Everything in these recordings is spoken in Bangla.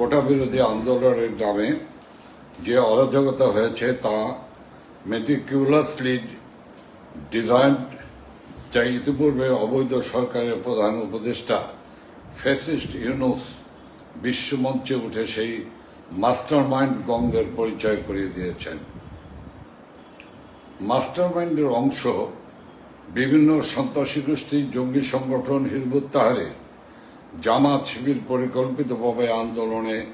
কোটা বিরোধী আন্দোলনের নামে যে অরাজকতা হয়েছে তা মেটিকিউলাসলি ডিজাইন যা ইতিপূর্বে অবৈধ সরকারের প্রধান উপদেষ্টা ফ্যাসিস্ট ইউনুস বিশ্বমঞ্চে উঠে সেই মাস্টার মাইন্ড গঙ্গের পরিচয় করিয়ে দিয়েছেন। মাস্টার মাইন্ডের অংশ বিভিন্ন সন্ত্রাসী গোষ্ঠী জঙ্গি সংগঠন, হিজবুত তাহারির জামাত শিবির পরিকল্পিতভাবে আন্দোলনে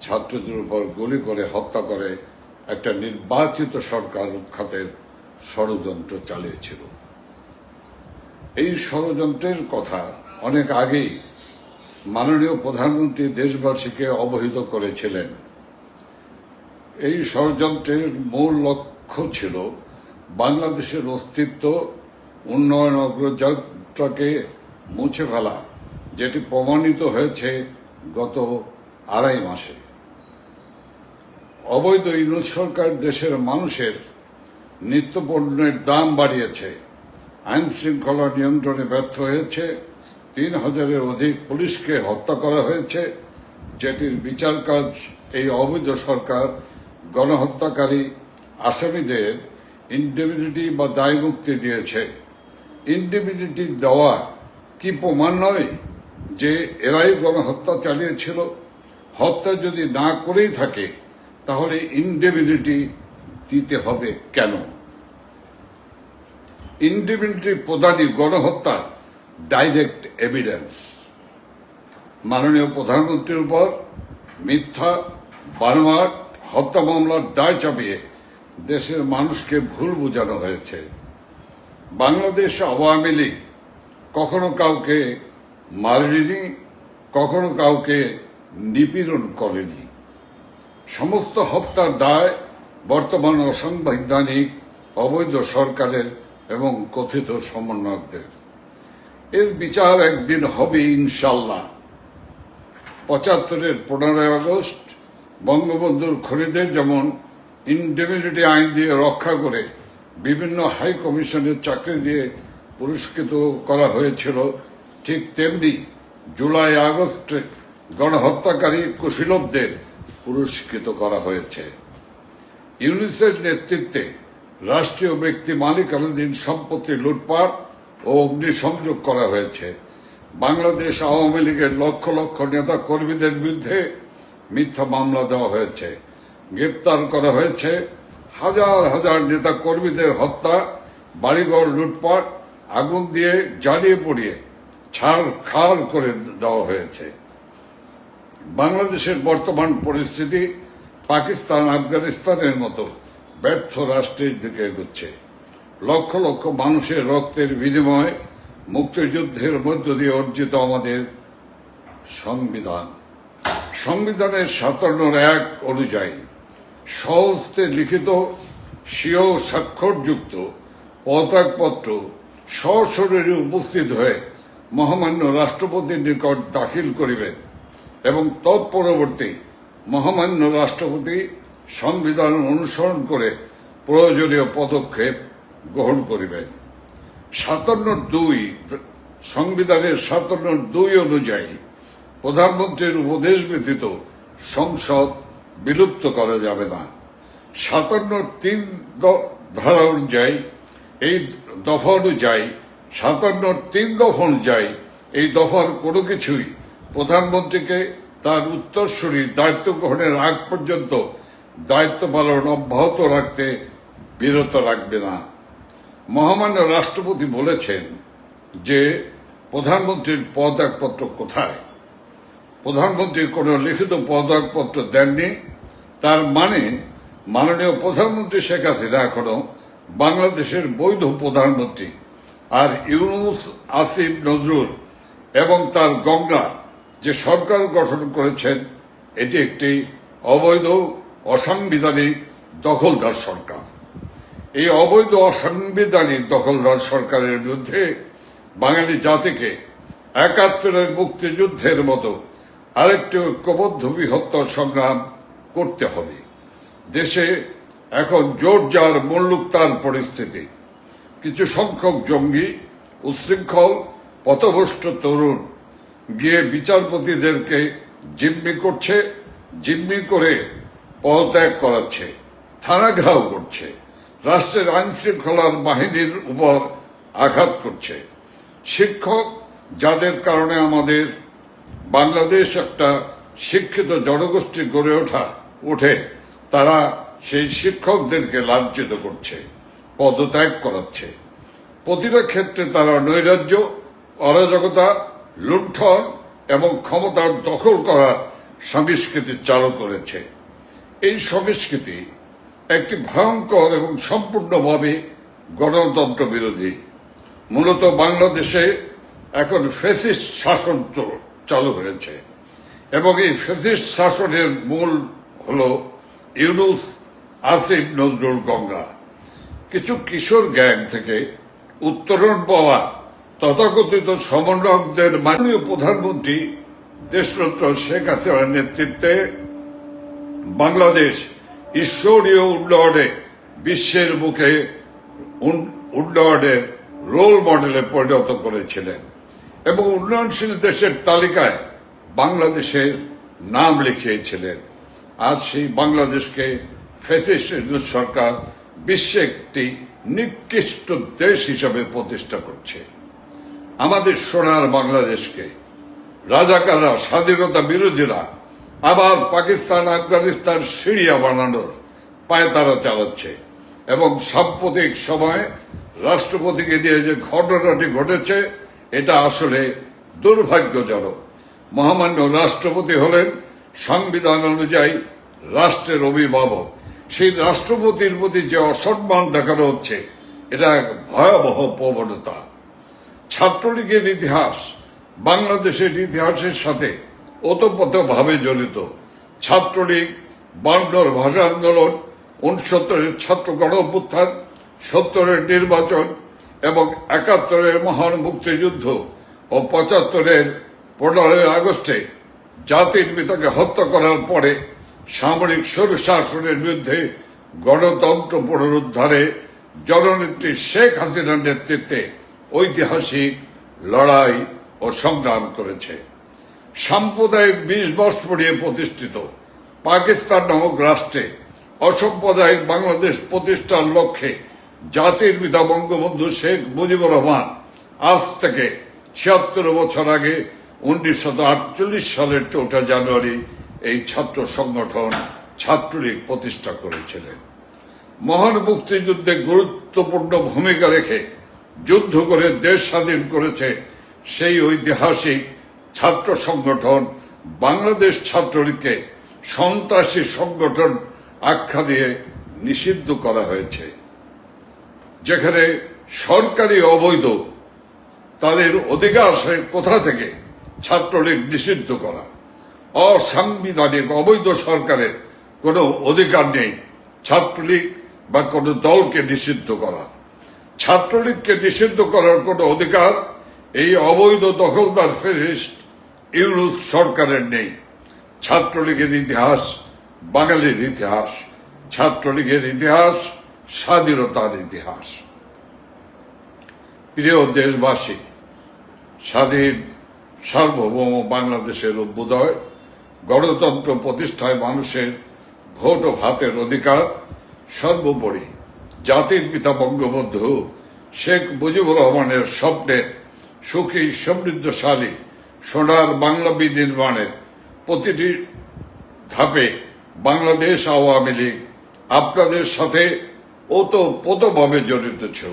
ছাত্রদের উপর গুলি করে হত্যা করে একটা নির্বাচিত সরকার উৎখাতের ষড়যন্ত্র চালিয়েছিল। এই ষড়যন্ত্রের কথা অনেক আগেই মাননীয় প্রধানমন্ত্রী দেশবাসীকে অবহিত করেছিলেন। এই ষড়যন্ত্রের মূল লক্ষ্য ছিল বাংলাদেশের অস্তিত্ব, উন্নয়ন অগ্রযাত্রাকে মুছে ফেলা। যেটি প্রমাণিত হয়েছে গত আড়াই মাসে। অবৈধ ইউনুস সরকার দেশের মানুষের নিত্যপণ্যের দাম বাড়িয়েছে। আইন শৃঙ্খলা নিয়ন্ত্রণে ব্যর্থ হয়েছে। তিন হাজারের অধিক পুলিশকে হত্যা করা হয়েছে। যেটির বিচার কাজ এই অবৈধ সরকার গণহত্যাকারী আসামিদের ইন্ডিমিনিটি বা দায়মুক্তি দিয়েছে। ইন্ডিমিনিটি দেওয়া কি প্রমাণ নয়? যে এরাই গণহত্যা চালিয়েছিল, হত্যা যদি না করেই থাকে, তাহলে ইন্ডিমিনিটি দিতে হবে কেন? ইন্ডিমিনিটি প্রদানই গণহত্যা ডাইরেক্ট এভিডেন্স মাননীয় প্রধানমন্ত্রীর উপর মিথ্যা বানোয়াট হত্যা মামলার দায় চাপিয়ে দেশের মানুষকে ভুল বোঝানো হয়েছে। বাংলাদেশ আওয়ামী লীগ কখনো কাউকে মারেনি কখনো কাউকে নিপীড়ন করেনি। সমস্ত হত্যার দায় বর্তমান অসাংবিধানিক, অবৈধ সরকারের এবং কথিত সমন্বয়কদের। এর বিচার একদিন হবে ইনশাল্লাহ পঁচাত্তরের পনেরোই আগস্ট, বঙ্গবন্ধুর খরিদের যেমন ইন্ডেমিনিটি আইন দিয়ে রক্ষা করে বিভিন্ন হাই কমিশনের চাকরি দিয়ে পুরস্কৃত করা হয়েছিল ঠিক তেমনি জুলাই আগস্টে গণহত্যাকারী কুশীলবদের পুরস্কৃত করা হয়েছে। ইউনিসের নেতৃত্বে রাষ্ট্রীয় ব্যক্তি মালিকানাধীন সম্পত্তি লুটপাট ও অগ্নিসংযোগ করা হয়েছে। বাংলাদেশ আওয়ামী লীগের লক্ষ লক্ষ নেতা কর্মীদের বিরুদ্ধে মিথ্যা মামলা দেওয়া হয়েছে। গ্রেপ্তার করা হয়েছে হাজার হাজার নেতা কর্মীদের হত্যা, বাড়িঘর লুটপাট, আগুন দিয়ে জ্বালিয়ে পড়িয়ে ছাড়, খাল করে দেওয়া হয়েছে। বাংলাদেশের বর্তমান পরিস্থিতি পাকিস্তান, আফগানিস্তানের মতো ব্যর্থ রাষ্ট্রের দিকে এগোচ্ছে। লক্ষ লক্ষ মানুষের রক্তের বিনিময়ে মুক্তিযুদ্ধের মধ্য দিয়ে অর্জিত আমাদের সংবিধান। সংবিধানের সাতান্নর এক অনুযায়ী সহস্তে লিখিত স্বীয় স্বাক্ষরযুক্ত পদত্যাগপত্র সশরীরে উপস্থিত হয়ে মহামান্য রাষ্ট্রপতির নিকট দাখিল করিবেন এবং তৎপরবর্তী মহামান্য রাষ্ট্রপতি সংবিধান অনুসরণ করে প্রয়োজনীয় পদক্ষেপ গ্রহণ করিবেন। সাতান্ন দুই সংবিধানের সাতান্ন দুই অনুযায়ী প্রধানমন্ত্রীর উপদেশ ব্যতীত সংসদ বিলুপ্ত করা যাবে না। সাতান্ন তিন ধারা অনুযায়ী, এই দফা অনুযায়ী সাতান্ন তিন দফা অনুযায়ী এই দফার কোনো কিছুই প্রধানমন্ত্রীকে তার উত্তরসূরি দায়িত্ব গ্রহণের আগ পর্যন্ত দায়িত্ব পালন অব্যাহত রাখতে বিরত রাখবে না। মহামান্য রাষ্ট্রপতি বলেছেন যে, প্রধানমন্ত্রীর পদত্যাগপত্র কোথায়? প্রধানমন্ত্রী কোনো লিখিত পদত্যাগপত্র দেননি। তার মানে মাননীয় প্রধানমন্ত্রী শেখ হাসিনা এখনও বাংলাদেশের বৈধ প্রধানমন্ত্রী। আর ইউনুস আসিফ নজরুল এবং তার গঙ্গা যে সরকার গঠন করেছেন, এটি একটি অবৈধ, অসাংবিধানিক, দখলদার সরকার। এই অবৈধ, অসাংবিধানিক, দখলদার সরকারের বিরুদ্ধে বাঙালি জাতিকে একাত্তরের মুক্তিযুদ্ধের মতো আরেকটি ঐক্যবদ্ধ বৃহত্তর সংগ্রাম করতে হবে। দেশে এখন জোর যার মল্লুকতার পরিস্থিতি। কিছু সংখ্যক জঙ্গি, উচ্ছৃঙ্খল, পথভ্রষ্ট তরুণ গিয়ে বিচারপতিদেরকে জিম্মি করছে, জিম্মি করে পদত্যাগ করাচ্ছে, থানা ঘেরাও করছে, রাষ্ট্রের আইন শৃঙ্খলার বাহিনীর উপর আঘাত করছে। শিক্ষক, যাদের কারণে আমাদের বাংলাদেশ একটা শিক্ষিত জনগোষ্ঠী গড়ে ওঠা, ওঠে, তারা সেই শিক্ষকদেরকে লাঞ্ছিত করছে। পদত্যাগ করাচ্ছে। প্রতিটা ক্ষেত্রে তারা নৈরাজ্য, অরাজকতা, লুণ্ঠন এবং ক্ষমতার দখল করার সংস্কৃতি চালু করেছে। এই সংস্কৃতি একটি ভয়ঙ্কর এবং সম্পূর্ণভাবে গণতন্ত্র বিরোধী। মূলত বাংলাদেশে এখন ফেসিস্ট শাসন চালু হয়েছে এবং এই ফেসিস্ট শাসনের মূল হল ইউনুস, আসিফ নজরুল গঙ্গা। কিছু কিশোর গ্যাং থেকে উত্তরণ পাওয়া তথাকথিত সমন্বয়কদের মাননীয় প্রধানমন্ত্রী দেশরত্ন শেখ হাসিনার নেতৃত্বে বাংলাদেশ ঈশ্বরীয় উন্নয়নে বিশ্বের মুখে উন- উন্নয়নের রোল মডেলে পরিণত করেছিলেন এবং উন্নয়নশীল দেশের তালিকায় বাংলাদেশের নাম লিখিয়েছিলেন। আজ সেই বাংলাদেশকে ফেসিস্ট সরকার বিশ্বে একটি নিকৃষ্ট দেশ হিসাবে প্রতিষ্ঠা করছে। আমাদের সোনার বাংলাদেশকে, রাজাকাররা, স্বাধীনতা বিরোধীরা, আবার পাকিস্তান, আফগানিস্তান, সিরিয়া বানানোর পায়তারা চালাচ্ছে এবং সাম্প্রতিক সময়ে রাষ্ট্রপতিকে দিয়ে যে ঘটনাটি ঘটেছে, এটা আসলে দুর্ভাগ্যজনক। মহামান্য রাষ্ট্রপতি হলেন, সংবিধান অনুযায়ী রাষ্ট্রের অভিভাবক। সেই রাষ্ট্রপতির প্রতি যে অসম্মান দেখানো হচ্ছে, এটা এক ভয়াবহ প্রবণতা। ছাত্রলীগের ইতিহাস, বাংলাদেশের ইতিহাসের সাথে ওতপ্রোতভাবে জড়িত। ছাত্রলীগ, বান্নর ভাষা আন্দোলন, উনসত্তরের ছাত্র গণঅভ্যুত্থান, সত্তরের নির্বাচন এবং একাত্তরের মহান মুক্তিযুদ্ধ ও পঁচাত্তরের পনেরোই আগস্টে জাতির পিতাকে হত্যা করার পরে সামরিক স্বৈরশাসনের বিরুদ্ধে গণতন্ত্র পুনরুদ্ধারে জননেত্রী শেখ হাসিনার নেতৃত্বে ঐতিহাসিক লড়াই ও সংগ্রাম করেছে। সাম্প্রদায়িক বিশ বর্ষ পড়িয়ে প্রতিষ্ঠিত পাকিস্তান নামক রাষ্ট্রে অসাম্প্রদায়িক বাংলাদেশ প্রতিষ্ঠার লক্ষ্যে জাতির পিতা বঙ্গবন্ধু শেখ মুজিবুর রহমান আজ থেকে ছিয়াত্তর বছর আগে উনিশশো আটচল্লিশ সালের চৌঠা জানুয়ারি এই ছাত্র সংগঠন ছাত্রলীগ প্রতিষ্ঠা করেছিলেন। মহান মুক্তিযুদ্ধে গুরুত্বপূর্ণ ভূমিকা রেখে যুদ্ধ করে দেশ স্বাধীন করেছে সেই ঐতিহাসিক ছাত্র সংগঠন বাংলাদেশ ছাত্রলীগকে সন্ত্রাসী সংগঠন আখ্যা দিয়ে নিষিদ্ধ করা হয়েছে। যেখানে সরকারি অবৈধ তাদের অধিকার কোথা থেকে ছাত্রলীগ নিষিদ্ধ করা? অসাংবিধানিক, অবৈধ সরকারের কোনো অধিকার নেই ছাত্রলীগ বা কোনো দলকে নিষিদ্ধ করা। ছাত্রলীগকে নিষিদ্ধ করার কোনো অধিকার এই অবৈধ দখলদার ফেসিস্ট ইউরোপ সরকারের নেই। ছাত্রলীগের ইতিহাস বাঙালির ইতিহাস, ছাত্রলীগের ইতিহাস স্বাধীনতার ইতিহাস। প্রিয় দেশবাসী, স্বাধীন সার্বভৌম বাংলাদেশের অভ্যুদয় গণতন্ত্র প্রতিষ্ঠায় মানুষের ভোট ও ভাতের অধিকার সর্বোপরি। জাতির পিতা বঙ্গবন্ধু শেখ মুজিবুর রহমানের স্বপ্নের সুখী, সমৃদ্ধশালী, সোনার বাংলা বিনির্মাণের প্রতিটি ধাপে বাংলাদেশ আওয়ামী লীগ আপনাদের সাথে ওতপ্রোতভাবে জড়িত ছিল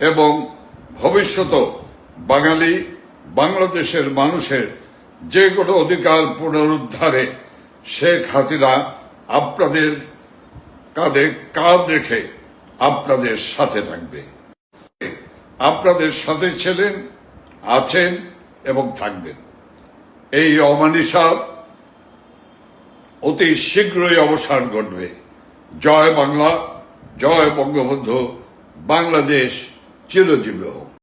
এবং ভবিষ্যতেও বাঙালি বাংলাদেশের মানুষের যে কোনো অধিকার পুনরুদ্ধারে শেখ হাসিনা আপনাদের কাঁধে কাঁধ রেখে আপনাদের সাথে থাকবে। আপনাদের সাথে ছিলেন, আছেন এবং থাকবেন। এই অমানিসার অতি শীঘ্রই অবসান ঘটবে। জয় বাংলা, জয় বঙ্গবন্ধু, বাংলাদেশ চিরজীবী হোক।